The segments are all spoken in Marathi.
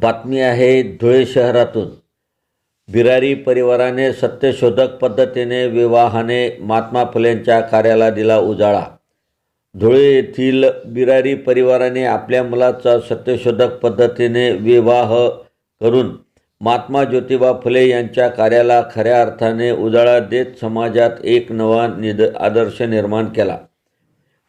बातमी आहे धुळे शहरातून. बिरारी परिवाराने सत्यशोधक पद्धतीने विवाहाने महात्मा फुलेंच्या कार्याला दिला उजाळा. धुळे येथील बिरारी परिवाराने आपल्या मुलाचा सत्यशोधक पद्धतीने विवाह करून महात्मा ज्योतिबा फुले यांच्या कार्याला खऱ्या अर्थाने उजाळा देत समाजात एक नवा निद आदर्श निर्माण केला.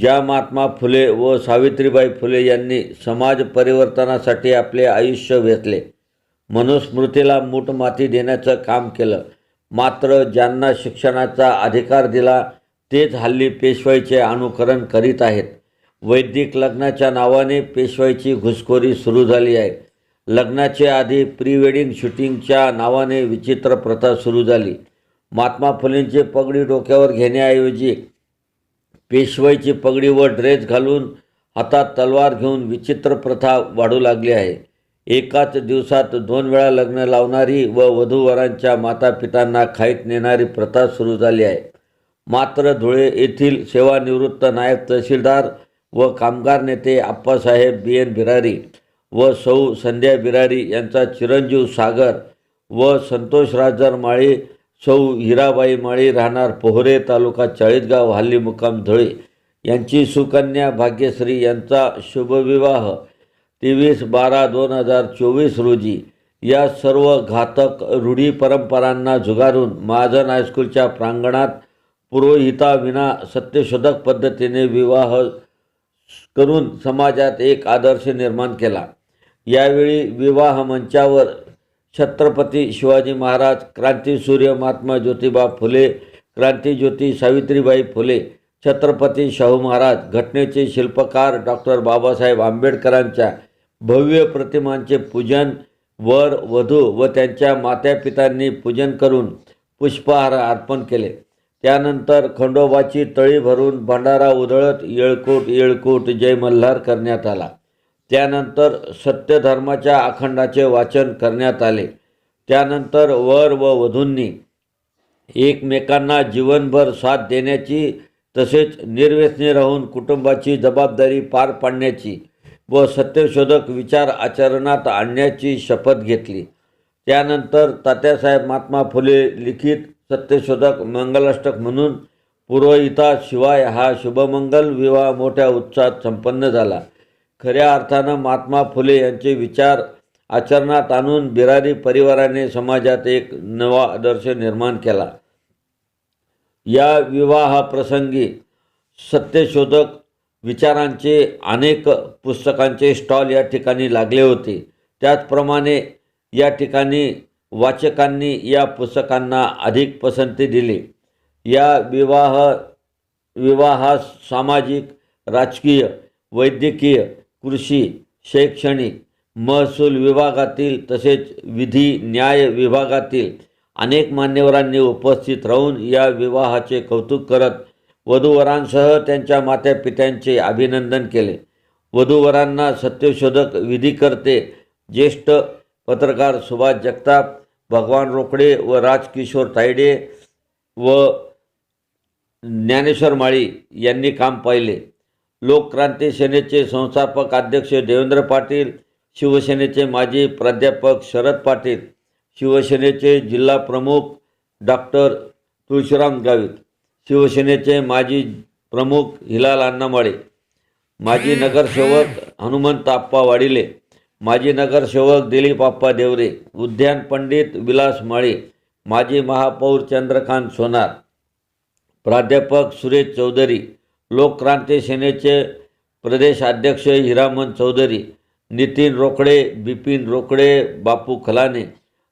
ज्या महात्मा फुले व सावित्रीबाई फुले यांनी समाज परिवर्तनासाठी आपले आयुष्य वेचले मनुस्मृतीला मूठ माती देण्याचं काम केलं मात्र ज्यांना शिक्षणाचा अधिकार दिला तेच हल्ली पेशवाईचे अनुकरण करीत आहेत. वैदिक लग्नाच्या नावाने पेशवाईची घुसखोरी सुरू झाली आहे. लग्नाच्या आधी प्री वेडिंग शूटिंगच्या नावाने विचित्र प्रथा सुरू झाली. महात्मा फुलेंची पगडी डोक्यावर घेण्याऐवजी पेशवाईची पगडी व ड्रेस घालून हातात तलवार घेऊन विचित्र प्रथा वाढू लागली आहे. एकाच दिवसात दोन वेळा लग्न लावणारी व वधूवरांच्या मातापितांना खाईत नेणारी प्रथा सुरू झाली आहे. मात्र धुळे येथील सेवानिवृत्त नायब तहसीलदार व कामगार नेते आप्पासाहेब बी एन बिरारी व सौ संध्या बिरारी यांचा चिरंजीव सागर व संतोष राजर माळी सौ हिराबाई माळी राहणार पोहरे तालुका चाळीसगाव हल्ली मुक्काम धुळे. यांची सुकन्या भाग्यश्री यांचा शुभविवाह तेवीस बारा दोन हजार चोवीस रोजी. या सर्व घातक रूढी परंपरांना झुगारून महाजन हायस्कूलच्या प्रांगणात पुरोहिताविना सत्यशोधक पद्धतीने विवाह करून समाजात एक आदर्श निर्माण केला. यावेळी विवाह मंचावर छत्रपती शिवाजी महाराज क्रांतीसूर्य महात्मा ज्योतिबा फुले क्रांतीज्योती सावित्रीबाई फुले छत्रपती शाहू महाराज घटनेचे शिल्पकार डॉक्टर बाबासाहेब आंबेडकरांच्या भव्य प्रतिमांचे पूजन वर वधू व त्यांच्या मात्यापितांनी पूजन करून पुष्पहार अर्पण केले. त्यानंतर खंडोबाची तळी भरून भंडारा उधळत येळकोट येळकोट जय मल्हार करण्यात आला. त्यानंतर सत्यधर्माच्या अखंडाचे वाचन करण्यात आले. त्यानंतर वर व वधूंनी एकमेकांना जीवनभर साथ देण्याची तसेच निर्व्यसनी राहून कुटुंबाची जबाबदारी पार पाडण्याची व सत्यशोधक विचार आचरणात आणण्याची शपथ घेतली. त्यानंतर तात्यासाहेब महात्मा फुले लिखित सत्यशोधक मंगलाष्टक म्हणून पुरोहिताशिवाय हा शुभमंगल विवाह मोठ्या उत्साहात संपन्न झाला. खऱ्या अर्थानं महात्मा फुले यांचे विचार आचरणात आणून बिरारी परिवाराने समाजात एक नवा आदर्श निर्माण केला. या विवाहाप्रसंगी सत्यशोधक विचारांचे अनेक पुस्तकांचे स्टॉल या ठिकाणी लागले होते. त्याचप्रमाणे या ठिकाणी वाचकांनी या पुस्तकांना अधिक पसंती दिली. या विवाह विवाहास सामाजिक राजकीय वैद्यकीय कृषी शैक्षणिक महसूल विभागातील तसेच विधी न्याय विभागातील अनेक मान्यवरांनी उपस्थित राहून या विवाहाचे कौतुक करत वधूवरांसह त्यांच्या मात्यापित्यांचे अभिनंदन केले. वधूवरांना सत्यशोधक विधीकर्ते ज्येष्ठ पत्रकार सुभाष जगताप भगवान रोकडे व राजकिशोर तायडे व ज्ञानेश्वर माळी यांनी काम पाहिले. लोकक्रांती सेनेचे संस्थापक अध्यक्ष देवेंद्र पाटील शिवसेनेचे माजी प्राध्यापक शरद पाटील शिवसेनेचे जिल्हा प्रमुख डॉक्टर तुळशीराम गावित शिवसेनेचे माजी प्रमुख हिलाल अण्णामाळे माजी नगरसेवक हनुमंत आप्पा वाडिले माजी नगरसेवक दिलीप आप्पा देवरे उद्यान पंडित विलास माळी माजी महापौर चंद्रकांत सोनार प्राध्यापक सुरेश चौधरी लोकक्रांती सेनेचे प्रदेशाध्यक्ष हिरामन चौधरी नितीन रोकडे बिपिन रोकडे बापू खलाने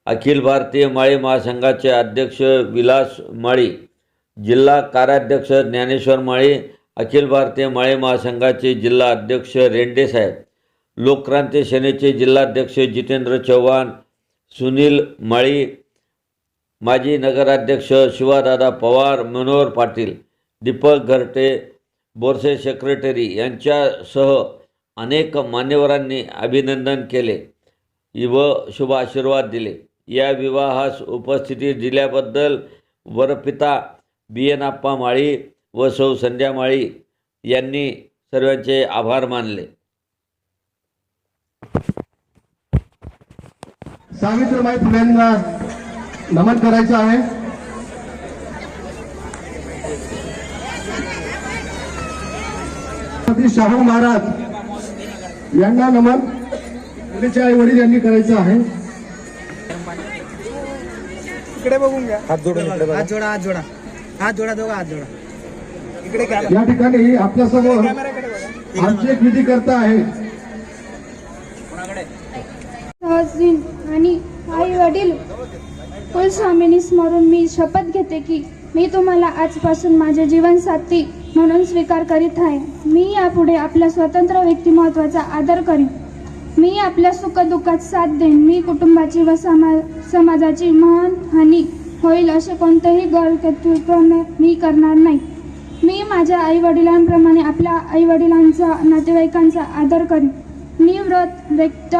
अखिल भारतीय माळी महासंघाचे अध्यक्ष विलास माळी जिल्हा कार्याध्यक्ष ज्ञानेश्वर माळी अखिल भारतीय माळी महासंघाचे जिल्हा अध्यक्ष रेंडेसाहेब लोकक्रांती सेनेचे जिल्हाध्यक्ष जितेंद्र चव्हाण सुनील माळी माजी नगराध्यक्ष शिवादादा पवार मनोहर पाटील दीपक घरटे बोरसे सेक्रेटरी यांच्यासह अनेक मान्यवरांनी अभिनंदन केले व शुभ आशीर्वाद दिले. या विवाहास उपस्थिती दिल्याबद्दल वरपिता बी एन आप्पा माळी व सौ संध्या माळी यांनी सर्वांचे आभार मानले. सावित्रीबाई फुलेंना नमन करायचं आहे. छत्रपती शाहू महाराज यांना नमन मुलीचे आई वडील यांनी करायचं आहे. इकडे बघून घ्या. हात जोडून इकडे हात जोडा हात जोडा. हात जोडा दोघा हात जोडा. इकडे या ठिकाणी आपल्यासमोर आमची एक विधी करता आहे. आणि आई वडील कुलस्वामिनी स्मरून मी शपथ घेते की मी तुम्हाला आजपासून माझे जीवनसाथी म्हणून स्वीकार करीत आहे. मी यापुढे आपल्या स्वतंत्र व्यक्तिमत्वाचा आदर करीन. मी आपल्या सुखदुःखात साथ देईन. मी कुटुंबाची व समा समाजाची महान हानी होईल असे कोणतेही गैरकर्तृत्व मी करणार नाही. मी माझ्या आई वडिलांप्रमाणे आपल्या आई वडिलांचा नातेवाईकांचा आदर करीन. मी व्रत व्यक्त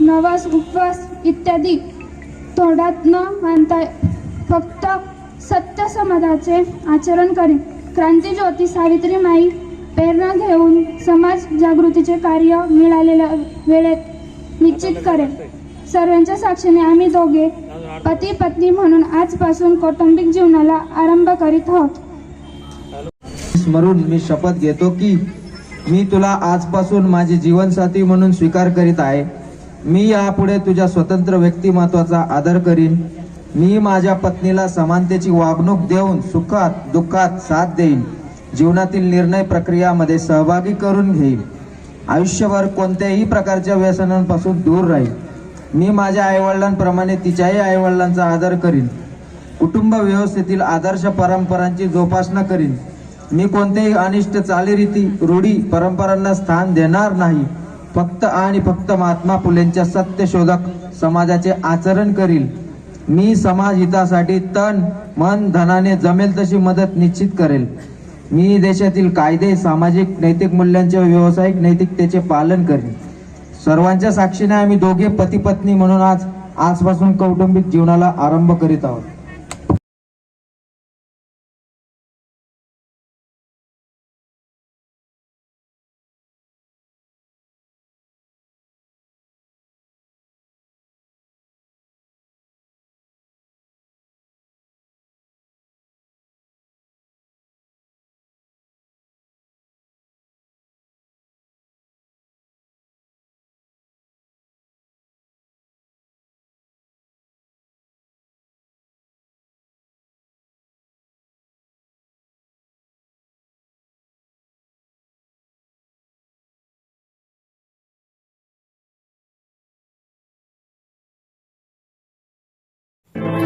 नवास उपवास इत्यादी तोडात न मानता फक्त सत्य समाजाचे आचरण करेन. क्रांतीज्योती सावित्रीमाई प्रेरणा घेऊन समाज जागृतीचे कार्य मिळालेल्या वेळेत निश्चित करेन सर्वांच्या साक्षीने आम्ही दोघे पती पत्नी म्हणून आजपासून कौटुंबिक जीवनाला आरंभ करीत आहोत. स्मरून मी शपथ घेतो की मी तुला आजपासून माझी जीवनसाथी म्हणून स्वीकार करीत आहे. मी यापुढे तुझ्या स्वतंत्र व्यक्तिमत्वाचा आदर करीन. मी माझ्या पत्नीला समानतेची वागणूक देऊन सुखात दुःखात साथ देईन. जीवनातील निर्णय प्रक्रियामध्ये सहभागी करून घेईन. आयुष्यभर कोणत्याही प्रकारच्या व्यसनांपासून दूर राहील मी माझ्या आईवडिलांप्रमाणे तिच्याही आईवडिलांचा आदर करीन. कुटुंब व्यवस्थेतील आदर्श परंपरांची जोपासना करीन. मी कोणत्याही अनिष्ट चालीरीती रूढी परंपरांना स्थान देणार नाही. फक्त आणि फक्त महात्मा फुलेंच्या सत्यशोधक समाजाचे आचरण करील. मी समाज हितासाठी तन मन धनाने जमेल तशी मदत निश्चित करेल. मी देशातील कायदे सामाजिक नैतिक मूल्यांचे व्यावसायिक नैतिकतेचे पालन करेन. सर्वांच्या साक्षीने आम्ही दोघे पती पत्नी म्हणून आज आजपासून कौटुंबिक जीवनाला आरंभ करीत आहोत.